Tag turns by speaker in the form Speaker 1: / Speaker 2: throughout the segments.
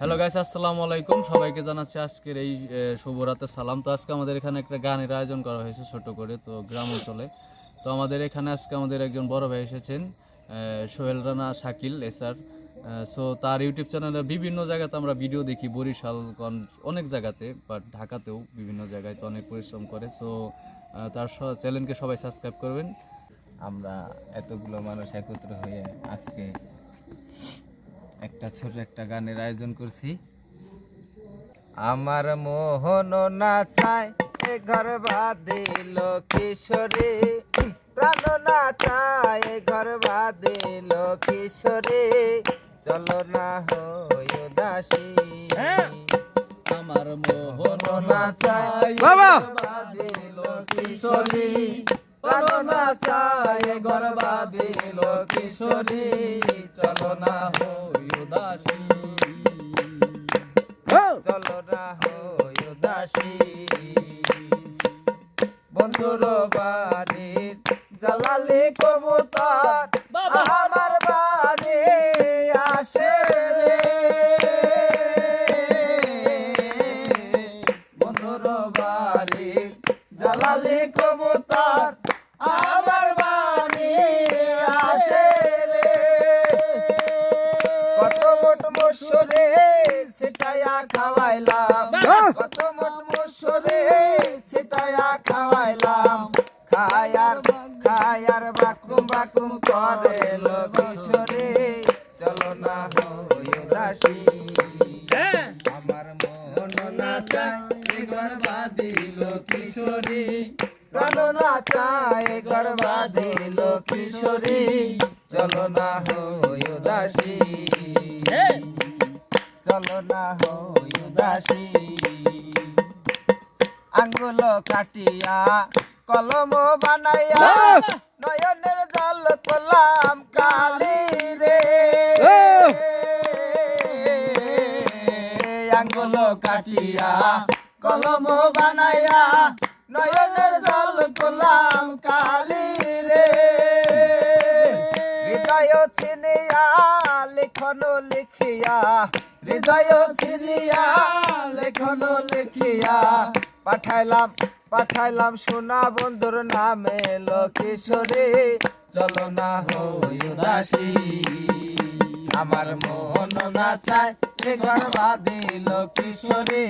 Speaker 1: Hello guys আসসালামু আলাইকুম। সবাইকে জানাচ্ছি আজকের এই এ, শুভ রাতের সালাম। তো আজকে আমাদের এখানে একটা গানের আয়োজন করা হয়েছে ছোট করে তো গ্রাম অঞ্চলে। তো আমাদের এখানে আজকে আমাদের একজন বড় ভাই এসেছেন সোহেল রানা শাকিল এসার সো তার ইউটিউব চ্যানেলে বিভিন্ন জায়গাতে আমরা ভিডিও দেখি বরিশালগঞ্জ অনেক জায়গাতে বাট ঢাকাতেও বিভিন্ন জায়গায় তো অনেক পরিশ্রম করে। সো তার চ্যানেলকে সবাই সাবস্ক্রাইব করবেন।
Speaker 2: আমরা এতগুলো মানুষ একত্র হয়ে আজকে একটা ছোট একটা গানের আয়োজন করছি। আমার মোহন নাচায় এ ঘর বাদিল কিশোরে প্রাণ নাচায় এ ঘর বাদিল কিশোরে চলো না হই উদাসী।
Speaker 1: আমার মোহন
Speaker 2: নাচায়
Speaker 3: বাবা!
Speaker 2: বাদিল কিশোরী প্রাণ নাচায় ঘর বাদিল কিশোরী চলো না হই
Speaker 1: উদাসী।
Speaker 2: চলো না হই উদাসী। বন্ধুর বাড়ির জ্বালালি কবুতর আমার বাড়ি আসে রে। বন্ধুর বাড়ির জ্বালালি কবুতর মোট মসুরে সেটাইয়া খাওয়াইলাম। কত মোট মসুরে সেটাইয়া খাওয়াইলাম। খায়ার খায়ার বাকুম বাকুম করে কিশোরে চলো না হই উদাসী আমার মন নাচায় গর্বা দিল কিশোরী প্রাণ নাচায় গর্বা দিল কিশোরী চলো না হই উদাসী চলো না হই উদাসী। আঙ্গুল কাটিয়া কলম বানাইয়া নয়নের জল কলাম কালি রে। আঙ্গুল কাটিয়া কলম বানাইয়া নয়নের জল কলাম কালি রে। হৃদয় চিনিয়া লেখন লিখিয়া হৃদয় চিনিয়া লেখন লেখিয়া পাঠাইলাম পাঠাইলাম সোনা বন্ধুর নামে কিশোরে চলো না হই আমার মন নাচায় এ ঘর বাদিল কিশোরে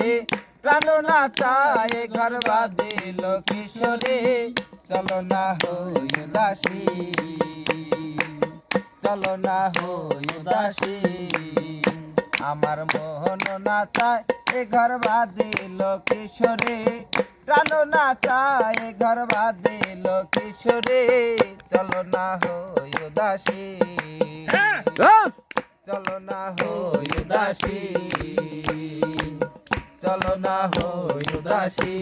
Speaker 2: প্রাণ নাচায় এ ঘর বাদিল কিশোরে চলো না হই চলো না হই আমার মোহন নাচায় এ ঘর বাদিল কিশোরে প্রাণ নাচায় এ ঘর বাদিল কিশোরে চলো না হই উদাসী। চলো না হই উদাসী। চলো না হই উদাসী।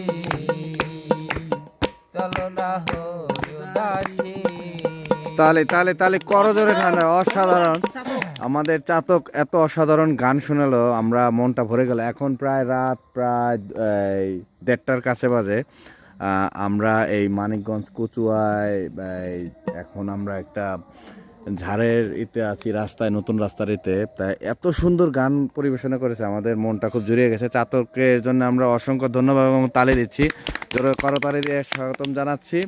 Speaker 2: চলো না হই উদাসী।
Speaker 3: তাহলে তাহলে তাহলে করজোরে ঠান্ডা অসাধারণ। আমাদের চাতক এত অসাধারণ গান শোনালো, আমরা মনটা ভরে গেল। এখন প্রায় রাত প্রায় দেড়টার কাছে বাজে। আমরা এই মানিকগঞ্জ কচুয়ায় এখন আমরা একটা ঝাড়ের ইতে আছি, রাস্তায়, নতুন রাস্তার ইতে। তাই এত সুন্দর গান পরিবেশনা করেছে, আমাদের মনটা খুব জুড়িয়ে গেছে। চাতকের জন্য আমরা অসংখ্য ধন্যবাদ এবং তালি দিচ্ছি। জোরে করতালি দিয়ে স্বাগতম জানাচ্ছি।